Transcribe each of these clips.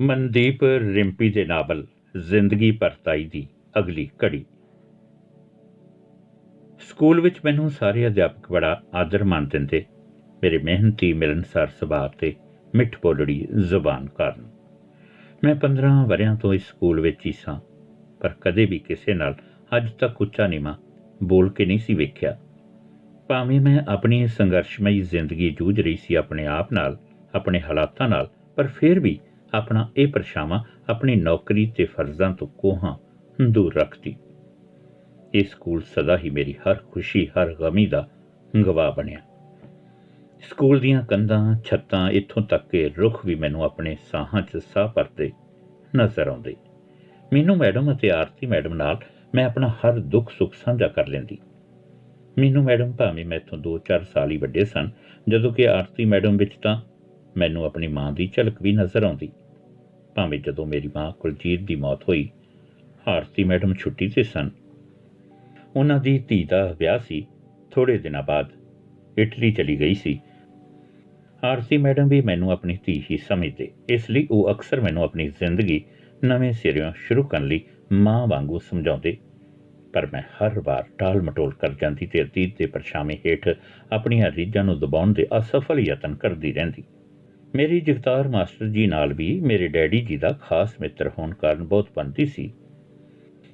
ਮਨਦੀਪ ਰਿੰਪੀ ਦੇ ਨਾਵਲ, ਜ਼ਿੰਦਗੀ ਪਰਤਾਈ ਦੀ ਅਗਲੀ ਕੜੀ ਸਕੂਲ ਵਿੱਚ ਮੈਨੂੰ ਸਾਰੇ ਅਧਿਆਪਕ ਬੜਾ ਆਦਰ ਮਾਣ ਦਿੰਦੇ। ਮੇਰੇ ਮਿਹਨਤੀ ਮਿਲਨਸਾਰ ਸੁਭਾਅ ਤੇ ਮਿੱਠ ਬੋਲੜੀ ਜ਼ੁਬਾਨ ਕਾਰਨ। ਮੈਂ 15 ਵਰਿਆਂ ਤੋਂ ਇਸ ਸਕੂਲ ਵਿੱਚ ਹੀ ਸਾਂ, ਪਰ ਕਦੇ ਵੀ ਕਿਸੇ ਨਾਲ ਅੱਜ ਤੱਕ ਉੱਚਾ ਨੀਵਾਂ ਬੋਲ ਕੇ ਨਹੀਂ ਸੀ ਵੇਖਿਆ। ਭਾਵੇਂ ਮੈਂ ਆਪਣੀ ਸੰਘਰਸ਼ਮਈ ਜ਼ਿੰਦਗੀ ਜੂਝ ਰਹੀ ਸੀ ਆਪਣੇ ਆਪ ਨਾਲ, ਆਪਣੇ ਹਾਲਾਤਾਂ ਨਾਲ, ਪਰ ਫਿਰ ਵੀ ਆਪਣਾ ਇਹ ਪਰਛਾਵਾਂ ਆਪਣੀ ਨੌਕਰੀ ਤੇ ਫਰਜ਼ਾਂ ਤੋਂ ਕੋਹਾਂ ਦੂਰ ਰੱਖਦੀ। ਇਹ ਸਕੂਲ ਸਦਾ ਹੀ ਮੇਰੀ ਹਰ ਖੁਸ਼ੀ, ਹਰ ਗਮੀ ਦਾ ਗਵਾਹ ਬਣਿਆ। ਸਕੂਲ ਦੀਆਂ ਕੰਧਾਂ, ਛੱਤਾਂ, ਇੱਥੋਂ ਤੱਕ ਕਿ ਰੁੱਖ ਵੀ ਮੈਨੂੰ ਆਪਣੇ ਸਾਹਾਂ 'ਚ ਸਾਹ ਭਰਦੇ ਨਜ਼ਰ ਆਉਂਦੇ। ਮੈਨੂੰ ਮੈਡਮ ਅਤੇ ਆਰਤੀ ਮੈਡਮ ਨਾਲ ਮੈਂ ਆਪਣਾ ਹਰ ਦੁੱਖ ਸੁੱਖ ਸਾਂਝਾ ਕਰ ਲੈਂਦੀ। ਮੈਨੂੰ ਮੈਡਮ ਭਾਵੇਂ ਮੈਥੋਂ 2-4 ਸਾਲ ਹੀ ਵੱਡੇ ਸਨ, ਜਦੋਂ ਕਿ ਆਰਤੀ ਮੈਡਮ ਵਿੱਚ ਤਾਂ ਮੈਨੂੰ ਆਪਣੀ ਮਾਂ ਦੀ ਝਲਕ ਵੀ ਨਜ਼ਰ ਆਉਂਦੀ। ਭਾਵੇਂ ਜਦੋਂ ਮੇਰੀ ਮਾਂ ਕੁਲਜੀਤ ਦੀ ਮੌਤ ਹੋਈ ਆਰਤੀ ਮੈਡਮ ਛੁੱਟੀ ਤੇ ਸਨ। ਉਹਨਾਂ ਦੀ ਧੀ ਦਾ ਵਿਆਹ ਸੀ ਥੋੜੇ ਦਿਨਾਂ ਬਾਅਦ ਇਟਲੀ ਚਲੀ ਗਈ ਸੀ। ਆਰਤੀ ਮੈਡਮ ਵੀ ਮੈਨੂੰ ਆਪਣੀ ਧੀ ਹੀ ਸਮਝਦੇ, ਇਸ ਲਈ ਉਹ ਅਕਸਰ ਮੈਨੂੰ ਆਪਣੀ ਜ਼ਿੰਦਗੀ ਨਵੇਂ ਸਿਰਿਓਂ ਸ਼ੁਰੂ ਕਰਨ ਲਈ ਮਾਂ ਵਾਂਗੂ ਸਮਝਾਉਂਦੇ। ਪਰ ਮੈਂ ਹਰ ਵਾਰ ਟਾਲ ਮਟੋਲ ਕਰ ਜਾਂਦੀ ਤੇ ਅਤੀਤ ਦੇ ਪਰਛਾਵੇਂ ਹੇਠ ਆਪਣੀਆਂ ਰੀਝਾਂ ਨੂੰ ਦਬਾਉਣ ਦੇ ਅਸਫਲ ਯਤਨ ਕਰਦੀ ਰਹਿੰਦੀ। ਮੇਰੀ ਜਗਤਾਰ ਮਾਸਟਰ ਜੀ ਨਾਲ ਵੀ ਮੇਰੇ ਡੈਡੀ ਜੀ ਦਾ ਖਾਸ ਮਿੱਤਰ ਹੋਣ ਕਾਰਨ ਬਹੁਤ ਬਣਦੀ ਸੀ।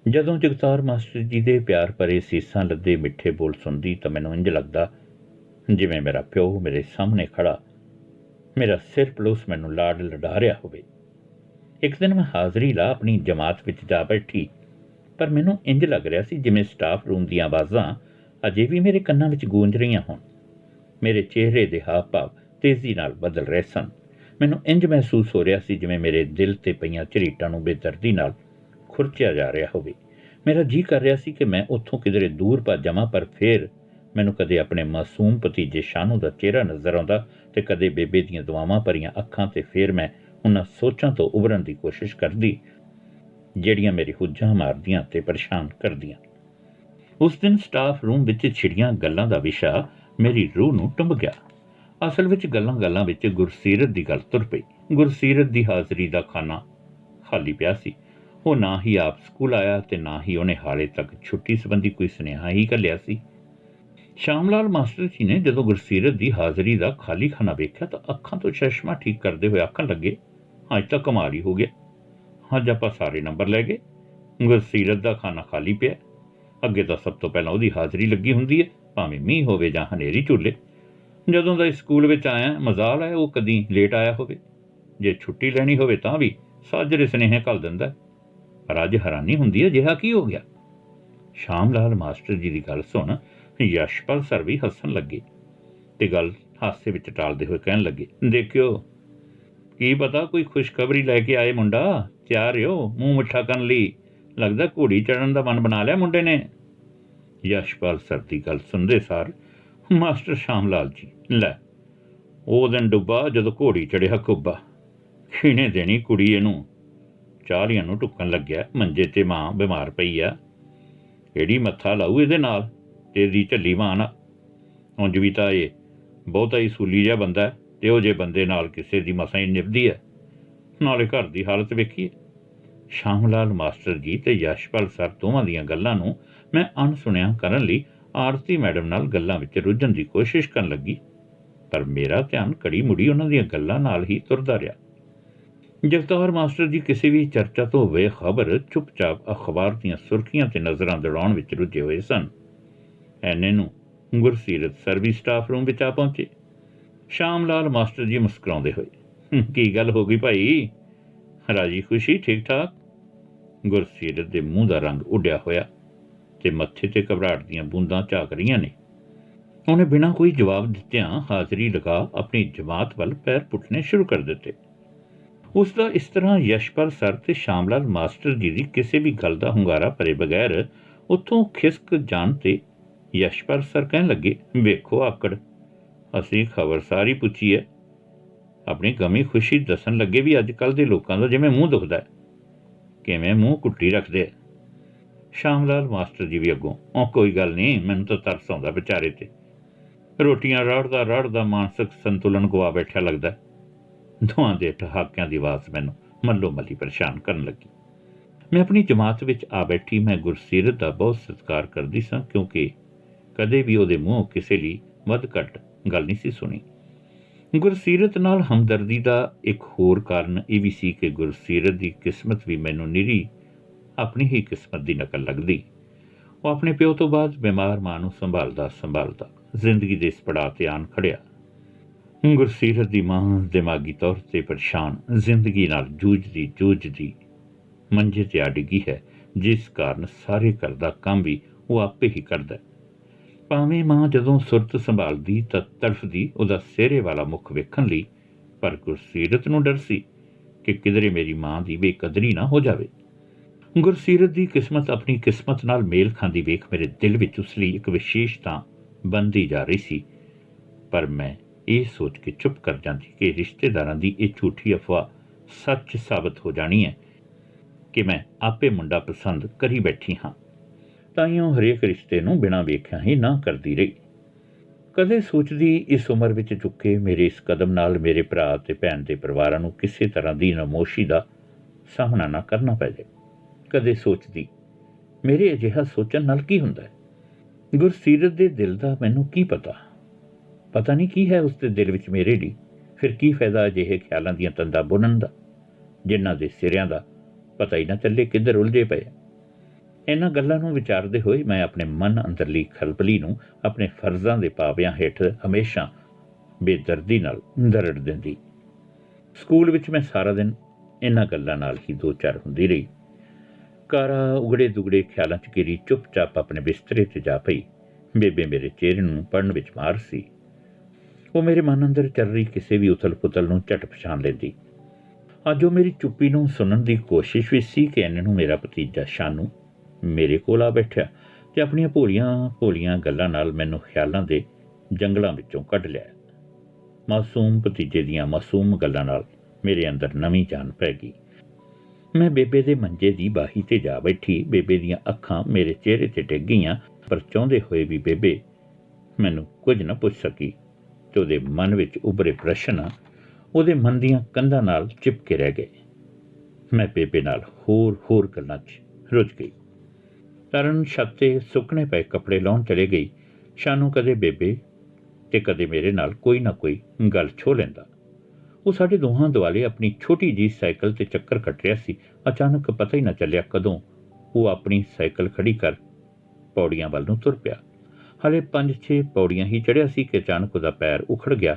ਜਦੋਂ ਜਗਤਾਰ ਮਾਸਟਰ ਜੀ ਦੇ ਪਿਆਰ ਭਰੇ ਸੀਸਾਂ ਲੱਦੇ ਮਿੱਠੇ ਬੋਲ ਸੁਣਦੀ ਤਾਂ ਮੈਨੂੰ ਇੰਜ ਲੱਗਦਾ, ਜਿਵੇਂ ਮੇਰਾ ਪਿਓ ਮੇਰੇ ਸਾਹਮਣੇ ਖੜਾ, ਮੇਰਾ ਸਿਰ ਪਲੋਸ ਮੈਨੂੰ ਲਾੜ ਲਡਾ ਰਿਹਾ ਹੋਵੇ। ਇੱਕ ਦਿਨ ਮੈਂ ਹਾਜ਼ਰੀ ਲਾ ਆਪਣੀ ਜਮਾਤ ਵਿੱਚ ਜਾ ਬੈਠੀ, ਪਰ ਮੈਨੂੰ ਇੰਜ ਲੱਗ ਰਿਹਾ ਸੀ ਜਿਵੇਂ ਸਟਾਫ ਰੂਮ ਦੀਆਂ ਆਵਾਜ਼ਾਂ ਅਜੇ ਵੀ ਮੇਰੇ ਕੰਨਾਂ ਵਿੱਚ ਗੂੰਜ ਰਹੀਆਂ ਹੋਣ। ਮੇਰੇ ਚਿਹਰੇ ਦੇ ਹਾਵ ਭਾਵ ਤੇਜ਼ੀ ਨਾਲ ਬਦਲ ਰਹੇ ਸਨ। ਮੈਨੂੰ ਇੰਜ ਮਹਿਸੂਸ ਹੋ ਰਿਹਾ ਸੀ ਜਿਵੇਂ ਮੇਰੇ ਦਿਲ ਤੇ ਪਈਆਂ ਝਰੀਟਾਂ ਨੂੰ ਬੇਦਰਦੀ ਨਾਲ ਖੁਰਚਿਆ ਜਾ ਰਿਹਾ ਹੋਵੇ। ਮੇਰਾ ਜੀ ਕਰ ਰਿਹਾ ਸੀ ਕਿ ਮੈਂ ਉੱਥੋਂ ਕਿਧਰੇ ਦੂਰ ਭੱਜ ਜਾਵਾਂ, ਪਰ ਫੇਰ ਮੈਨੂੰ ਕਦੇ ਆਪਣੇ ਮਾਸੂਮ ਭਤੀਜੇ ਸ਼ਾਨੂ ਦਾ ਚਿਹਰਾ ਨਜ਼ਰ ਆਉਂਦਾ ਤੇ ਕਦੇ ਬੇਬੇ ਦੀਆਂ ਦੁਆਵਾਂ ਭਰੀਆਂ ਅੱਖਾਂ ਤੇ ਫੇਰ ਮੈਂ ਉਹਨਾਂ ਸੋਚਾਂ ਤੋਂ ਉਭਰਨ ਦੀ ਕੋਸ਼ਿਸ਼ ਕਰਦੀ, ਜਿਹੜੀਆਂ ਮੇਰੀ ਹੁੱਜਾਂ ਮਾਰਦੀਆਂ ਤੇ ਪਰੇਸ਼ਾਨ ਕਰਦੀਆਂ। ਉਸ ਦਿਨ ਸਟਾਫ ਰੂਮ ਵਿੱਚ ਛਿੜੀਆਂ ਗੱਲਾਂ ਦਾ ਵਿਸ਼ਾ ਮੇਰੀ ਰੂਹ ਨੂੰ ਟੰਬ ਗਿਆ। ਅਸਲ ਵਿੱਚ ਗੱਲਾਂ-ਗੱਲਾਂ ਵਿੱਚ ਗੁਰਸੀਰਤ ਦੀ ਗੱਲ ਤੁਰ ਪਈ। ਗੁਰਸੀਰਤ ਦੀ ਹਾਜ਼ਰੀ ਦਾ ਖਾਨਾ ਖਾਲੀ ਪਿਆ ਸੀ। ਉਹ ਨਾ ਹੀ ਆਪ ਸਕੂਲ ਆਇਆ ਤੇ ਨਾ ਹੀ ਉਹਨੇ ਹਾਲੇ ਤੱਕ ਛੁੱਟੀ ਸੰਬੰਧੀ ਕੋਈ ਸੁਨੇਹਾ ਹੀ ਘੱਲਿਆ ਸੀ। ਸ਼ਾਮਲਾਲ ਮਾਸਟਰ ਜੀ ਨੇ ਜਦੋਂ ਗੁਰਸੀਰਤ ਦੀ ਹਾਜ਼ਰੀ ਦਾ ਖਾਲੀ ਖਾਨਾ ਵੇਖਿਆ ਤਾਂ ਅੱਖਾਂ ਤੋਂ ਚਸ਼ਮਾ ਠੀਕ ਕਰਦੇ ਹੋਏ ਆਖਣ ਲੱਗੇ, ਅੱਜ ਤਾਂ ਕਮਾਲ ਹੀ ਹੋ ਗਿਆ। ਅੱਜ ਆਪਾਂ ਸਾਰੇ ਨੰਬਰ ਲੈ ਗਏ। ਗੁਰਸੀਰਤ ਦਾ ਖਾਨਾ ਖਾਲੀ ਪਿਆ। ਅੱਗੇ ਤਾਂ ਸਭ ਤੋਂ ਪਹਿਲਾਂ ਉਹਦੀ ਹਾਜ਼ਰੀ ਲੱਗੀ ਹੁੰਦੀ ਹੈ, ਭਾਵੇਂ ਮੀਂਹ ਹੋਵੇ ਜਾਂ ਹਨੇਰੀ ਝੁੱਲੇ। ਜਦੋਂ ਦਾ ਸਕੂਲ ਵਿੱਚ ਆਇਆ, ਮਜ਼ਾਲ ਹੈ ਉਹ ਕਦੀ ਲੇਟ ਆਇਆ ਹੋਵੇ। ਜੇ ਛੁੱਟੀ ਲੈਣੀ ਹੋਵੇ ਤਾਂ ਵੀ ਸਾਜਰੇ ਸਨੇਹ ਘੱਲ ਦਿੰਦਾ ਪਰ ਅੱਜ ਹੈਰਾਨੀ ਹੁੰਦੀ ਹੈ, ਜਿਹਾ ਕੀ ਹੋ ਗਿਆ? ਸ਼ਾਮ ਲਾਲ ਮਾਸਟਰ ਜੀ ਦੀ ਗੱਲ ਸੁਣ ਯਸ਼ਪਾਲ ਸਰ ਵੀ ਹੱਸਣ ਲੱਗੇ ਤੇ ਗੱਲ ਹਾਸੇ ਵਿੱਚ ਟਾਲਦੇ ਹੋਏ ਕਹਿਣ ਲੱਗੇ, ਦੇਖਿਓ, ਕੀ ਪਤਾ ਕੋਈ ਖੁਸ਼ਖਬਰੀ ਲੈ ਕੇ ਆਏ ਮੁੰਡਾ? ਤਿਆਰ ਹੋ ਮੂੰਹ ਮਿੱਠਾ ਕਰਨ ਲਈ। ਲੱਗਦਾ ਘੋੜੀ ਚੜਨ ਦਾ ਮਨ ਬਣਾ ਲਿਆ ਮੁੰਡੇ ਨੇ। ਯਸ਼ਪਾਲ ਸਰ ਦੀ ਗੱਲ ਸੁਣਦੇ ਸਾਰ ਮਾਸਟਰ ਸ਼ਾਮ ਲਾਲ ਜੀ, ਲੈ, ਉਹ ਦਿਨ ਡੁੱਬਾ ਜਦੋਂ ਘੋੜੀ ਚੜਿਆ ਕੁੱਬਾ। ਖੀਣੇ ਦੇਣੀ ਕੁੜੀ ਇਹਨੂੰ। ਚਾਰੀਆਂ ਨੂੰ ਟੁੱਕਣ ਲੱਗਿਆ, ਮੰਜੇ ਤੇ ਮਾਂ ਬਿਮਾਰ ਪਈ ਆ। ਕਿਹੜੀ ਮੱਥਾ ਲਾਊ ਇਹਦੇ ਨਾਲ ਤੇਰੀ ਝੱਲੀ ਮਾਂ ਨਾ ਉਂਝ ਵੀ ਤਾਂ ਇਹ ਬਹੁਤਾ ਹੀ ਸੂਲੀ ਜਿਹਾ ਬੰਦਾ ਹੈ, ਤੇ ਉਹ ਜੇ ਬੰਦੇ ਨਾਲ ਕਿਸੇ ਦੀ ਮਸਾਂ ਹੀ ਨਿਭਦੀ ਹੈ। ਨਾਲੇ ਘਰ ਦੀ ਹਾਲਤ ਵੇਖੀਏ। ਸ਼ਾਮ ਲਾਲ ਮਾਸਟਰ ਜੀ ਤੇ ਯਸ਼ਪਾਲ ਸਰ ਦੋਵਾਂ ਦੀਆਂ ਗੱਲਾਂ ਨੂੰ ਮੈਂ ਅਣਸੁਣਿਆ ਕਰਨ ਲਈ ਆਰਤੀ ਮੈਡਮ ਨਾਲ ਗੱਲਾਂ ਵਿੱਚ ਰੁੱਝਣ ਦੀ ਕੋਸ਼ਿਸ਼ ਕਰਨ ਲੱਗੀ, ਪਰ ਮੇਰਾ ਧਿਆਨ ਕੜੀ ਮੁੜੀ ਉਹਨਾਂ ਦੀਆਂ ਗੱਲਾਂ ਨਾਲ ਹੀ ਤੁਰਦਾ ਰਿਹਾ। ਜਗਤਾਰ ਮਾਸਟਰ ਜੀ ਕਿਸੇ ਵੀ ਚਰਚਾ ਤੋਂ ਬੇਖਬਰ ਚੁੱਪਚਾਪ ਅਖਬਾਰ ਦੀਆਂ ਸੁਰਖੀਆਂ ਤੇ ਨਜ਼ਰਾਂ ਦੌੜਾਉਣ ਵਿੱਚ ਰੁੱਝੇ ਹੋਏ ਸਨ। ਐਨੇ ਨੂੰ ਗੁਰਸੀਰਤ ਸਰਵਿਸ ਸਟਾਫ ਰੂਮ ਵਿੱਚ ਆ ਪਹੁੰਚੇ। ਸ਼ਾਮ ਲਾਲ ਮਾਸਟਰ ਜੀ ਮੁਸਕਰਾਉਂਦੇ ਹੋਏ ਕੀ ਗੱਲ ਹੋ ਗਈ ਭਾਈ? ਰਾਜੀ ਖੁਸ਼ੀ, ਠੀਕ ਠਾਕ? ਗੁਰਸੀਰਤ ਦੇ ਮੂੰਹ ਦਾ ਰੰਗ ਉੱਡਿਆ ਹੋਇਆ। ਤੇ ਮੱਥੇ ਤੇ ਘਬਰਾਹਟ ਦੀਆਂ ਬੂੰਦਾਂ ਝਾਕ ਰਹੀਆਂ ਨੇ। ਉਹਨੇ ਬਿਨਾਂ ਕੋਈ ਜਵਾਬ ਦਿੱਤਿਆਂ ਹਾਜ਼ਰੀ ਲਗਾ ਆਪਣੀ ਜਮਾਤ ਵੱਲ ਪੈਰ ਪੁੱਟਣੇ ਸ਼ੁਰੂ ਕਰ ਦਿੱਤੇ। ਉਸ ਦਾ ਇਸ ਤਰ੍ਹਾਂ ਯਸ਼ਪਾਲ ਸਰ ਤੇ ਸ਼ਾਮਲਾਲ ਮਾਸਟਰ ਜੀ ਦੀ ਕਿਸੇ ਵੀ ਗੱਲ ਦਾ ਹੁੰਗਾਰਾ ਭਰੇ ਬਗੈਰ ਉੱਥੋਂ ਖਿਸਕ ਜਾਣ ਤੇ ਯਸ਼ਪਾਲ ਸਰ ਕਹਿਣ ਲੱਗੇ, ਵੇਖੋ ਆਕੜ, ਅਸੀਂ ਖਬਰ ਸਾਰੀ ਪੁੱਛੀ ਹੈ। ਆਪਣੀ ਗਮੀ ਖੁਸ਼ੀ ਦੱਸਣ ਲੱਗੇ ਵੀ ਅੱਜ ਕੱਲ ਦੇ ਲੋਕਾਂ ਦਾ ਜਿਵੇਂ ਮੂੰਹ ਦੁਖਦਾ ਹੈ। ਕਿਵੇਂ ਮੂੰਹ ਕੁੱਟੀ ਰੱਖਦੇ ਆ। ਸ਼ਾਮਲਾਲ ਮਾਸਟਰ ਜੀ ਵੀ ਅੱਗੋਂ ਉਹ ਕੋਈ ਗੱਲ ਨਹੀਂ, ਮੈਨੂੰ ਤਾਂ ਤਰਸ ਆਉਂਦਾ ਵਿਚਾਰੇ ਤੇ। ਰੋਟੀਆਂ ਰੜਦਾ ਰੜਦਾ ਮਾਨਸਿਕ ਸੰਤੁਲਨ ਗਵਾ ਬੈਠਿਆ ਲੱਗਦਾ। ਦੋਹਾਂ ਦੇ ਠਹਾਕਿਆਂ ਦੀ ਆਵਾਜ਼ ਮੈਨੂੰ ਮੱਲੋ ਮੱਲੀ ਪਰੇਸ਼ਾਨ ਕਰਨ ਲੱਗੀ। ਮੈਂ ਆਪਣੀ ਜਮਾਤ ਵਿੱਚ ਆ ਬੈਠੀ, ਮੈਂ ਗੁਰਸੀਰਤ ਦਾ ਬਹੁਤ ਸਤਿਕਾਰ ਕਰਦੀ ਸਾਂ, ਕਿਉਂਕਿ ਕਦੇ ਵੀ ਉਹਦੇ ਮੂੰਹੋਂ ਕਿਸੇ ਲਈ ਵੱਧ ਘੱਟ ਗੱਲ ਨਹੀਂ ਸੀ ਸੁਣੀ। ਗੁਰਸੀਰਤ ਨਾਲ ਹਮਦਰਦੀ ਦਾ ਇੱਕ ਹੋਰ ਕਾਰਨ ਇਹ ਵੀ ਸੀ ਕਿ ਗੁਰਸੀਰਤ ਦੀ ਕਿਸਮਤ ਵੀ ਮੈਨੂੰ ਨਿਰੀ ਆਪਣੀ ਹੀ ਕਿਸਮਤ ਦੀ ਨਕਲ ਲੱਗਦੀ। ਉਹ ਆਪਣੇ ਪਿਓ ਤੋਂ ਬਾਅਦ ਬਿਮਾਰ ਮਾਂ ਨੂੰ ਸੰਭਾਲਦਾ ਸੰਭਾਲਦਾ ਜ਼ਿੰਦਗੀ ਦੇ ਇਸ ਪੜਾਅ ਤੇ ਆਣ ਖੜਿਆ। ਗੁਰਸੀਰਤ ਦੀ ਮਾਂ ਦਿਮਾਗੀ ਤੌਰ ਤੇ ਪਰੇਸ਼ਾਨ, ਜ਼ਿੰਦਗੀ ਨਾਲ ਜੂਝਦੀ ਜੂਝਦੀ ਮੰਜੇ ਤੇ ਆ ਡਿੱਗੀ ਹੈ, ਜਿਸ ਕਾਰਨ ਸਾਰੇ ਘਰ ਦਾ ਕੰਮ ਵੀ ਉਹ ਆਪੇ ਹੀ ਕਰਦਾ ਭਾਵੇਂ ਮਾਂ ਜਦੋਂ ਸੁਰਤ ਸੰਭਾਲਦੀ ਤਾਂ ਤੜਫਦੀ ਉਹਦਾ ਸਿਹਰੇ ਵਾਲਾ ਮੁਖ ਵੇਖਣ ਲਈ, ਪਰ ਗੁਰਸੀਰਤ ਨੂੰ ਡਰ ਸੀ ਕਿ ਕਿਧਰੇ ਮੇਰੀ ਮਾਂ ਦੀ ਬੇਕਦਰੀ ਨਾ ਹੋ ਜਾਵੇ। ਗੁਰਸੀਰਤ ਦੀ ਕਿਸਮਤ ਆਪਣੀ ਕਿਸਮਤ ਨਾਲ ਮੇਲ ਖਾਂਦੀ ਵੇਖ ਮੇਰੇ ਦਿਲ ਵਿੱਚ ਉਸ ਲਈ ਇੱਕ ਵਿਸ਼ੇਸ਼ਤਾ ਬੰਦੀ ਜਾ ਰਹੀ ਸੀ। ਪਰ ਮੈਂ ਇਹ ਸੋਚ ਕੇ ਚੁੱਪ ਕਰ ਜਾਂਦੀ ਕਿ ਰਿਸ਼ਤੇਦਾਰਾਂ ਦੀ ਇਹ ਝੂਠੀ ਅਫਵਾਹ ਸੱਚ ਸਾਬਤ ਹੋ ਜਾਣੀ ਹੈ ਕਿ ਮੈਂ ਆਪੇ ਮੁੰਡਾ ਪਸੰਦ ਕਰੀ ਬੈਠੀ ਹਾਂ। ਤਾਈਓ ਹਰੇਕ ਰਿਸ਼ਤੇ ਨੂੰ ਬਿਨਾਂ ਵੇਖਿਆ ਹੀ ਨਾ ਕਰਦੀ ਰਹੀ। ਕਦੇ ਸੋਚਦੀ ਇਸ ਉਮਰ ਵਿੱਚ ਚੁੱਕੇ ਮੇਰੇ ਇਸ ਕਦਮ ਨਾਲ ਮੇਰੇ ਭਰਾ ਤੇ ਭੈਣ ਦੇ ਪਰਿਵਾਰਾਂ ਨੂੰ ਕਿਸੇ ਤਰ੍ਹਾਂ ਦੀ ਨਮੋਸ਼ੀ ਦਾ ਸਾਹਮਣਾ ਨਾ ਕਰਨਾ ਪੈ ਜਾਵੇ ਕਦੇ ਸੋਚਦੀ। ਮੇਰੇ ਅਜਿਹਾ ਸੋਚਣ ਨਾਲ ਕੀ ਹੁੰਦਾ ਹੈ? ਗੁਰਸੀਰਤ ਦੇ ਦਿਲ ਦਾ ਮੈਨੂੰ ਕੀ ਪਤਾ? ਪਤਾ ਨਹੀਂ ਕੀ ਹੈ ਉਸ ਦੇ ਦਿਲ ਵਿੱਚ ਮੇਰੇ ਲਈ। ਫਿਰ ਕੀ ਫਾਇਦਾ ਅਜਿਹੇ ਖਿਆਲਾਂ ਦੀਆਂ ਤੰਦਾਂ ਬੁਣਨ ਦਾ? ਜਿਨ੍ਹਾਂ ਦੇ ਸਿਰਿਆਂ ਦਾ ਪਤਾ ਹੀ ਨਾ ਚੱਲੇ ਕਿੱਧਰ ਉਲਝੇ ਪਏ ਇਹਨਾਂ ਗੱਲਾਂ ਨੂੰ ਵਿਚਾਰਦੇ ਹੋਏ ਮੈਂ ਆਪਣੇ ਮਨ ਅੰਦਰਲੀ ਖਲਬਲੀ ਨੂੰ ਆਪਣੇ ਫਰਜ਼ਾਂ ਦੇ ਪਾਵਿਆਂ ਹੇਠ ਹਮੇਸ਼ਾ ਬੇਦਰਦੀ ਨਾਲ ਦਰੜ ਦਿੰਦੀ। ਸਕੂਲ ਵਿੱਚ ਮੈਂ ਸਾਰਾ ਦਿਨ ਇਹਨਾਂ ਗੱਲਾਂ ਨਾਲ ਹੀ ਦੋ ਚਾਰ ਹੁੰਦੀ ਰਹੀ। ਕਾਰਾ ਉਗੜੇ ਦੁਗੜੇ ਖਿਆਲਾਂ 'ਚ ਘਿਰੀ, ਚੁੱਪਚਾਪ ਆਪਣੇ ਬਿਸਤਰੇ ਤੇ ਜਾ ਪਈ। ਬੇਬੇ ਮੇਰੇ ਚਿਹਰੇ ਨੂੰ ਪੜਨ ਵਿੱਚ ਮਾਰ ਸੀ। ਉਹ ਮੇਰੇ ਮਨ ਅੰਦਰ ਚੱਲ ਰਹੀ ਕਿਸੇ ਵੀ ਉਥਲ-ਪੁਥਲ ਨੂੰ ਝਟ ਪਛਾਣ ਲੈਂਦੀ। ਅੱਜ ਉਹ ਮੇਰੀ ਚੁੱਪੀ ਨੂੰ ਸੁਣਨ ਦੀ ਕੋਸ਼ਿਸ਼ ਵੀ ਸੀ ਕਿ ਇਹਨਾਂ ਨੂੰ ਮੇਰਾ ਭਤੀਜਾ ਸ਼ਾਨੂ ਮੇਰੇ ਕੋਲ ਆ ਬੈਠਿਆ ਤੇ ਆਪਣੀਆਂ ਭੋਲੀਆਂ ਭੋਲੀਆਂ ਗੱਲਾਂ ਨਾਲ ਮੈਨੂੰ ਖਿਆਲਾਂ ਦੇ ਜੰਗਲਾਂ ਵਿੱਚੋਂ ਕੱਢ ਲਿਆ। ਮਾਸੂਮ ਭਤੀਜੇ ਦੀਆਂ ਮਾਸੂਮ ਗੱਲਾਂ ਨਾਲ ਮੇਰੇ ਅੰਦਰ ਨਵੀਂ ਜਾਨ ਪੈ ਗਈ। ਮੈਂ ਬੇਬੇ ਦੇ ਮੰਜੇ ਦੀ ਬਾਹੀ ਤੇ ਜਾ ਬੈਠੀ, ਬੇਬੇ ਦੀਆਂ ਅੱਖਾਂ ਮੇਰੇ ਚਿਹਰੇ ਤੇ ਡਿੱਗ ਗਈਆਂ, ਪਰ ਚਾਹੁੰਦੇ ਹੋਏ ਵੀ ਬੇਬੇ ਮੈਨੂੰ ਕੁਝ ਨਾ ਪੁੱਛ ਸਕੀ। ਤੇ ਉਹਦੇ ਮਨ ਵਿੱਚ ਉਭਰੇ ਪ੍ਰਸ਼ਨ ਉਹਦੇ ਮਨ ਦੀਆਂ ਕੰਧਾਂ ਨਾਲ ਚਿਪਕੇ ਰਹਿ ਗਏ। ਮੈਂ ਬੇਬੇ ਨਾਲ ਹੋਰ ਹੋਰ ਗੱਲਾਂ 'ਚ ਰੁੱਝ ਗਈ। ਤਰਨ ਛੱਤ ਤੇ ਸੁੱਕਣੇ ਪਏ ਕੱਪੜੇ ਲਾਉਣ ਚਲੇ ਗਈ। ਸ਼ਾਨੂ ਕਦੇ ਬੇਬੇ ਤੇ ਕਦੇ ਮੇਰੇ ਨਾਲ ਕੋਈ ਨਾ ਕੋਈ ਗੱਲ ਛੋ ਲੈਂਦਾ। ਉਹ ਸਾਡੇ ਦੋਹਾਂ ਦੁਆਲੇ ਆਪਣੀ ਛੋਟੀ ਜੀ ਸਾਈਕਲ ਤੇ ਚੱਕਰ ਕੱਟ ਰਿਹਾ ਸੀ। ਅਚਾਨਕ ਪਤਾ ਹੀ ਨਾ ਚੱਲਿਆ ਕਦੋਂ ਉਹ ਆਪਣੀ ਸਾਈਕਲ ਖੜੀ ਕਰ ਪੌੜੀਆਂ ਵੱਲ ਨੂੰ ਤੁਰ ਪਿਆ। ਹਲੇ 5-6 ਪੌੜੀਆਂ ਹੀ ਚੜਿਆ ਸੀ ਕਿ ਅਚਾਨਕ ਉਹਦਾ ਪੈਰ ਉਖੜ ਗਿਆ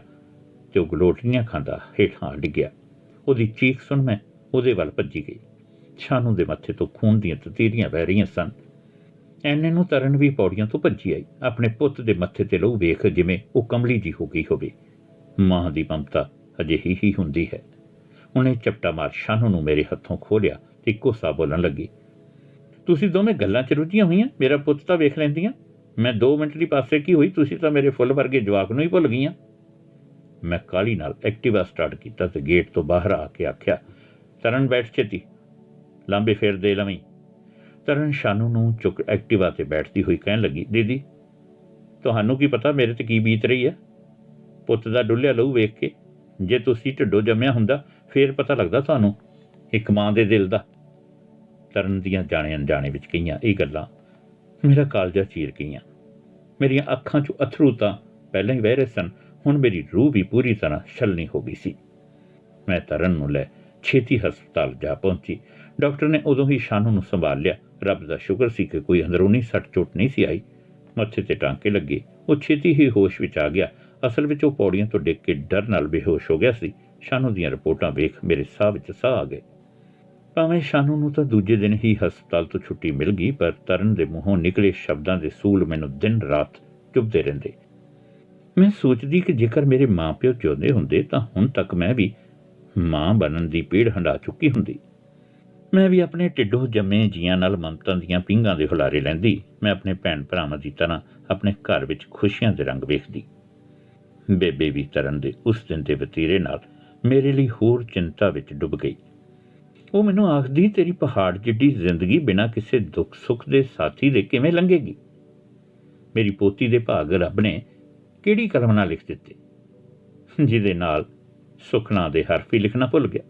ਤੇ ਉਹ ਗਲੋਟੀਆਂ ਖਾਂਦਾ ਹੇਠਾਂ ਡਿੱਗਿਆ ਉਹਦੀ ਚੀਖ ਸੁਣ ਮੈਂ ਉਹਦੇ ਵੱਲ ਭੱਜੀ ਗਈ। ਛਾਨੂ ਦੇ ਮੱਥੇ ਤੋਂ ਖੂਨ ਦੀਆਂ ਤਤੀਰੀਆਂ ਵਹਿ ਰਹੀਆਂ ਸਨ। ਐਨੇ ਨੂੰ ਤਰਨ ਵੀ ਪੌੜੀਆਂ ਤੋਂ ਭੱਜੀ ਆਈ। ਆਪਣੇ ਪੁੱਤ ਦੇ ਮੱਥੇ ਤੇ ਲਹੂ ਵੇਖ ਜਿਵੇਂ ਉਹ ਕਮਲੀ ਜੀ ਹੋ ਗਈ ਹੋਵੇ। ਮਾਂ ਦੀ ਮਮਤਾ ਅਜਿਹੀ ਹੀ ਹੁੰਦੀ ਹੈ। ਉਹਨੇ ਚਪਟਾ ਮਾਰ ਸ਼ਾਨੂ ਨੂੰ ਮੇਰੇ ਹੱਥੋਂ ਖੋਲਿਆ ਤੇ ਕੋਸਾ ਬੋਲਣ ਲੱਗੀ, ਤੁਸੀਂ ਦੋਵੇਂ ਗੱਲਾਂ 'ਚ ਰੁੱਝੀਆਂ ਹੋਈਆਂ? ਮੇਰਾ ਪੁੱਤ ਤਾਂ ਵੇਖ ਲੈਂਦੀਆਂ। ਮੈਂ 2 ਮਿੰਟ ਲਈ ਪਾਸੇ ਕੀ ਹੋਈ? ਤੁਸੀਂ ਤਾਂ ਮੇਰੇ ਫੁੱਲ ਵਰਗੇ ਜਵਾਕ ਨੂੰ ਹੀ ਭੁੱਲ ਗਈਆਂ। ਮੈਂ ਕਾਲੀ ਨਾਲ ਐਕਟਿਵਾ ਸਟਾਰਟ ਕੀਤਾ ਤੇ ਗੇਟ ਤੋਂ ਬਾਹਰ ਆ ਕੇ ਆਖਿਆ, ਤਰਨ, ਬੈਠ ਛੇਤੀ। ਲਾਂਬੇ ਫੇਰ ਦੇ ਲਵੀਂ। ਤਰਨ ਸ਼ਾਨੂ ਨੂੰ ਚੁੱਕ ਐਕਟਿਵਾ ਤੇ ਬੈਠਦੀ ਹੋਈ ਕਹਿਣ ਲੱਗੀ, ਦੀਦੀ, ਤੁਹਾਨੂੰ ਕੀ ਪਤਾ ਮੇਰੇ ਤੇ ਕੀ ਬੀਤ ਰਹੀ ਹੈ? ਪੁੱਤ ਦਾ ਡੁੱਲਿਆ ਲਹੂ ਵੇਖ ਕੇ ਜੇ ਤੁਸੀਂ ਢਿੱਡੋਂ ਜੰਮਿਆ ਹੁੰਦਾ, ਫੇਰ ਪਤਾ ਲੱਗਦਾ ਤੁਹਾਨੂੰ ਇੱਕ ਮਾਂ ਦੇ ਦਿਲ ਦਾ। ਤਰਨ ਦੀਆਂ ਜਾਣੇ ਅਣਜਾਣੇ ਵਿੱਚ ਕਈਆਂ ਇਹ ਗੱਲਾਂ ਮੇਰਾ ਕਾਲਜਾ ਚੀਰ ਗਈਆਂ। ਮੇਰੀਆਂ ਅੱਖਾਂ 'ਚੋਂ ਅਥਰੂ ਤਾਂ ਪਹਿਲਾਂ ਹੀ ਵਹਿ ਰਹੇ ਸਨ, ਹੁਣ ਮੇਰੀ ਰੂਹ ਵੀ ਪੂਰੀ ਤਰ੍ਹਾਂ ਛਲਣੀ ਹੋ ਗਈ ਸੀ। ਮੈਂ ਤਰਨ ਨੂੰ ਲੈ ਛੇਤੀ ਹਸਪਤਾਲ ਜਾ ਪਹੁੰਚੀ। ਡਾਕਟਰ ਨੇ ਉਦੋਂ ਹੀ ਸ਼ਾਨੂ ਨੂੰ ਸੰਭਾਲ ਲਿਆ। ਰੱਬ ਦਾ ਸ਼ੁਕਰ ਸੀ ਕਿ ਕੋਈ ਅੰਦਰੂਨੀ ਸੱਟ ਚੋਟ ਨਹੀਂ ਸੀ ਆਈ। ਮੱਥੇ ਤੇ ਟਾਂਕੇ ਲੱਗੇ, ਉਹ ਛੇਤੀ ਹੀ ਹੋਸ਼ ਵਿੱਚ ਆ ਗਿਆ। ਅਸਲ ਵਿੱਚ ਉਹ ਪੌੜੀਆਂ ਤੋਂ ਡਿੱਗ ਕੇ ਡਰ ਨਾਲ ਬੇਹੋਸ਼ ਹੋ ਗਿਆ ਸੀ। ਸ਼ਾਨੂ ਦੀਆਂ ਰਿਪੋਰਟਾਂ ਵੇਖ ਮੇਰੇ ਸਾਹ ਵਿੱਚ ਸਾਹ ਆ ਗਏ। ਭਾਵੇਂ ਸ਼ਾਨੂ ਨੂੰ ਤਾਂ ਦੂਜੇ ਦਿਨ ਹੀ ਹਸਪਤਾਲ ਤੋਂ ਛੁੱਟੀ ਮਿਲ ਗਈ, ਪਰ ਤਰਨ ਦੇ ਮੂੰਹੋਂ ਨਿਕਲੇ ਸ਼ਬਦਾਂ ਦੇ ਸੂਲ ਮੈਨੂੰ ਦਿਨ ਰਾਤ ਚੁੱਭਦੇ ਰਹਿੰਦੇ। ਮੈਂ ਸੋਚਦੀ ਕਿ ਜੇਕਰ ਮੇਰੇ ਮਾਪਿਓ ਜਿਉਂਦੇ ਹੁੰਦੇ ਤਾਂ ਹੁਣ ਤੱਕ ਮੈਂ ਵੀ ਮਾਂ ਬਣਨ ਦੀ ਪੀੜ ਹੰਡਾ ਚੁੱਕੀ ਹੁੰਦੀ। ਮੈਂ ਵੀ ਆਪਣੇ ਟਿੱਡੋ ਜੰਮੇ ਜੀਆਂ ਨਾਲ ਮਮਤਾਂ ਦੀਆਂ ਪਿੰਗਾਂ ਦੇ ਹੁਲਾਰੇ ਲੈਂਦੀ। ਮੈਂ ਆਪਣੇ ਭੈਣ ਭਰਾਵਾਂ ਦੀ ਤਰ੍ਹਾਂ ਆਪਣੇ ਘਰ ਵਿੱਚ ਖੁਸ਼ੀਆਂ ਦੇ ਰੰਗ ਵੇਖਦੀ। ਬੇਬੇ ਵੀ ਤਰਨ ਦੇ ਉਸ ਦਿਨ ਦੇ ਵਤੀਰੇ ਨਾਲ ਮੇਰੇ ਲਈ ਹੋਰ ਚਿੰਤਾ ਵਿੱਚ ਡੁੱਬ ਗਈ। ਉਹ ਮੈਨੂੰ ਆਖਦੀ, ਤੇਰੀ ਪਹਾੜ ਜਿੱਡੀ ਜ਼ਿੰਦਗੀ ਬਿਨਾਂ ਕਿਸੇ ਦੁੱਖ ਸੁੱਖ ਦੇ ਸਾਥੀ ਦੇ ਕਿਵੇਂ ਲੰਘੇਗੀ? ਮੇਰੀ ਪੋਤੀ ਦੇ ਭਾਗ ਰੱਬ ਨੇ ਕਿਹੜੀ ਕਲਮ ਨਾਲ ਲਿਖ ਦਿੱਤੇ? ਜਿਹਦੇ ਨਾਲ ਸੁਖਨਾ ਦੇ ਹਰਫ ਹੀ ਲਿਖਣਾ ਭੁੱਲ ਗਿਆ।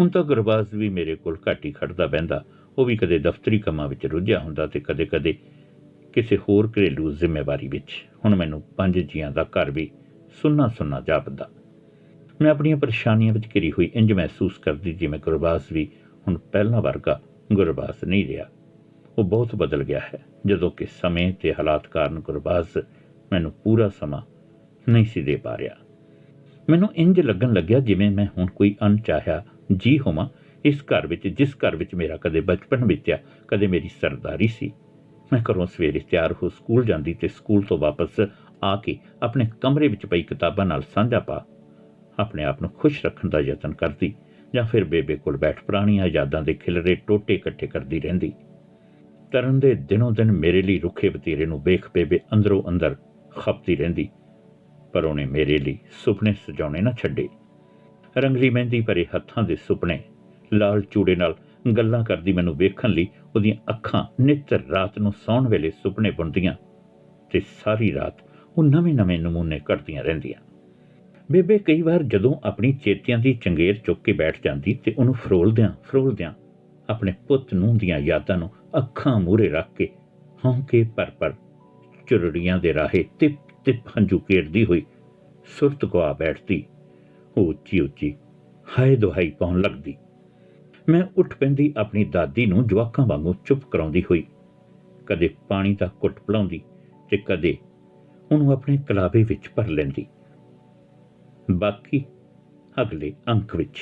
ਹੁਣ ਤਾਂ ਗੁਰਬਾਜ਼ ਵੀ ਮੇਰੇ ਕੋਲ ਘੱਟ ਹੀ ਖੜਦਾ ਬਹਿੰਦਾ, ਉਹ ਵੀ ਕਦੇ ਦਫ਼ਤਰੀ ਕੰਮਾਂ ਵਿੱਚ ਰੁੱਝਿਆ ਹੁੰਦਾ ਤੇ ਕਦੇ-ਕਦੇ ਕਿਸੇ ਹੋਰ ਘਰੇਲੂ ਜ਼ਿੰਮੇਵਾਰੀ ਵਿੱਚ। ਹੁਣ ਮੈਨੂੰ ਪੰਜ ਜੀਆਂ ਦਾ ਘਰ ਵੀ ਸੁੰਨਾ ਸੁੰਨਾ ਜਾਪਦਾ। ਮੈਂ ਆਪਣੀਆਂ ਪਰੇਸ਼ਾਨੀਆਂ ਵਿੱਚ ਘਿਰੀ ਹੋਈ ਇੰਜ ਮਹਿਸੂਸ ਕਰਦੀ ਜਿਵੇਂ ਗੁਰਬਾਜ਼ ਵੀ ਹੁਣ ਪਹਿਲਾਂ ਵਰਗਾ ਗੁਰਬਾਜ਼ ਨਹੀਂ ਰਿਹਾ। ਉਹ ਬਹੁਤ ਬਦਲ ਗਿਆ ਹੈ, ਜਦੋਂ ਕਿ ਸਮੇਂ ਤੇ ਹਾਲਾਤ ਕਾਰਨ ਗੁਰਬਾਜ਼ ਮੈਨੂੰ ਪੂਰਾ ਸਮਾਂ ਨਹੀਂ ਸੀ ਦੇ ਪਾ ਰਿਹਾ। ਮੈਨੂੰ ਇੰਜ ਲੱਗਣ ਲੱਗਿਆ ਜਿਵੇਂ ਮੈਂ ਹੁਣ ਕੋਈ ਅਣਚਾਹਿਆ ਜੀ ਹੋਵਾਂ, ਇਸ ਘਰ ਵਿੱਚ, ਜਿਸ ਘਰ ਵਿੱਚ ਮੇਰਾ ਕਦੇ ਬਚਪਨ ਬੀਤਿਆ, ਕਦੇ ਮੇਰੀ ਸਰਦਾਰੀ ਸੀ। ਮੈਂ ਘਰੋਂ ਸਵੇਰੇ ਤਿਆਰ ਹੋ ਸਕੂਲ ਜਾਂਦੀ ਤੇ ਸਕੂਲ ਤੋਂ ਵਾਪਸ ਆ ਕੇ ਆਪਣੇ ਕਮਰੇ ਵਿੱਚ ਪਈ ਕਿਤਾਬਾਂ ਨਾਲ ਸਾਂਝਾ ਪਾ। ਆਪਣੇ ਆਪ ਨੂੰ ਖੁਸ਼ ਰੱਖਣ ਦਾ ਯਤਨ ਕਰਦੀ ਜਾਂ ਫਿਰ ਬੇਬੇ ਕੋਲ ਬੈਠ ਪੁਰਾਣੀਆਂ ਯਾਦਾਂ ਦੇ ਖਿਲਰੇ ਟੋਟੇ ਇਕੱਠੇ ਕਰਦੀ ਰਹਿੰਦੀ। ਤਰਨ ਦੇ ਦਿਨੋਂ ਦਿਨ ਮੇਰੇ ਲਈ ਰੁੱਖੇ ਬਤੀਰੇ ਨੂੰ ਵੇਖ ਬੇਬੇ ਅੰਦਰੋਂ ਅੰਦਰ ਖਪਦੀ ਰਹਿੰਦੀ, ਪਰ ਉਹਨੇ ਮੇਰੇ ਲਈ ਸੁਪਨੇ ਸਜਾਉਣੇ ਨਾ ਛੱਡੇ। ਰੰਗਲੀ ਮਹਿੰਦੀ ਭਰੇ ਹੱਥਾਂ ਦੇ ਸੁਪਨੇ, ਲਾਲ ਚੂੜੇ ਨਾਲ ਗੱਲਾਂ ਕਰਦੀ ਮੈਨੂੰ ਵੇਖਣ ਲਈ ਉਹਦੀਆਂ ਅੱਖਾਂ ਨਿੱਤ ਰਾਤ ਨੂੰ ਸੌਣ ਵੇਲੇ ਸੁਪਨੇ ਬੁਣਦੀਆਂ ਤੇ ਸਾਰੀ ਰਾਤ ਉਹ ਨਵੇਂ-ਨਵੇਂ ਨਮੂਨੇ ਕੱਢਦੀਆਂ ਰਹਿੰਦੀਆਂ। ਬੇਬੇ, ਕਈ ਵਾਰ ਜਦੋਂ ਆਪਣੀ ਚੇਤਿਆਂ ਦੀ ਚੰਗੇਰ ਚੁੱਕ ਕੇ ਬੈਠ ਜਾਂਦੀ ਤੇ ਉਹਨੂੰ ਫਰੋਲਦਿਆਂ ਫਰੋਲਦਿਆਂ ਆਪਣੇ ਪੁੱਤ ਨੂੰ ਦੀਆਂ ਯਾਦਾਂ ਨੂੰ ਅੱਖਾਂ ਮੂਹਰੇ ਰੱਖ ਕੇ ਹੌਂਕੇ ਪਰ ਪਰ ਚੁਰੜੀਆਂ ਦੇ ਰਾਹੇ ਤਿਪ ਤਿਪ ਹੰਝੂ ਕੇਰਦੀ ਹੋਈ ਸੁਰਤ ਗਵਾ ਬੈਠਦੀ। ਉਹ ਉੱਚੀ ਉੱਚੀ ਹਾਏ ਦੁਹਾਈ ਪਾਉਣ ਲੱਗਦੀ। ਮੈਂ ਉੱਠ ਪੈਂਦੀ ਆਪਣੀ ਦਾਦੀ ਨੂੰ ਜਵਾਕਾਂ ਵਾਂਗੂ ਚੁੱਪ ਕਰਾਉਂਦੀ ਹੋਈ। ਕਦੇ ਪਾਣੀ ਦਾ ਘੁੱਟ ਪਿਲਾਉਂਦੀ ਤੇ ਕਦੇ ਉਹਨੂੰ ਆਪਣੇ ਕਲਾਬੇ ਵਿੱਚ ਭਰ ਲੈਂਦੀ। ਬਾਕੀ ਅਗਲੇ ਅੰਕ ਵਿੱਚ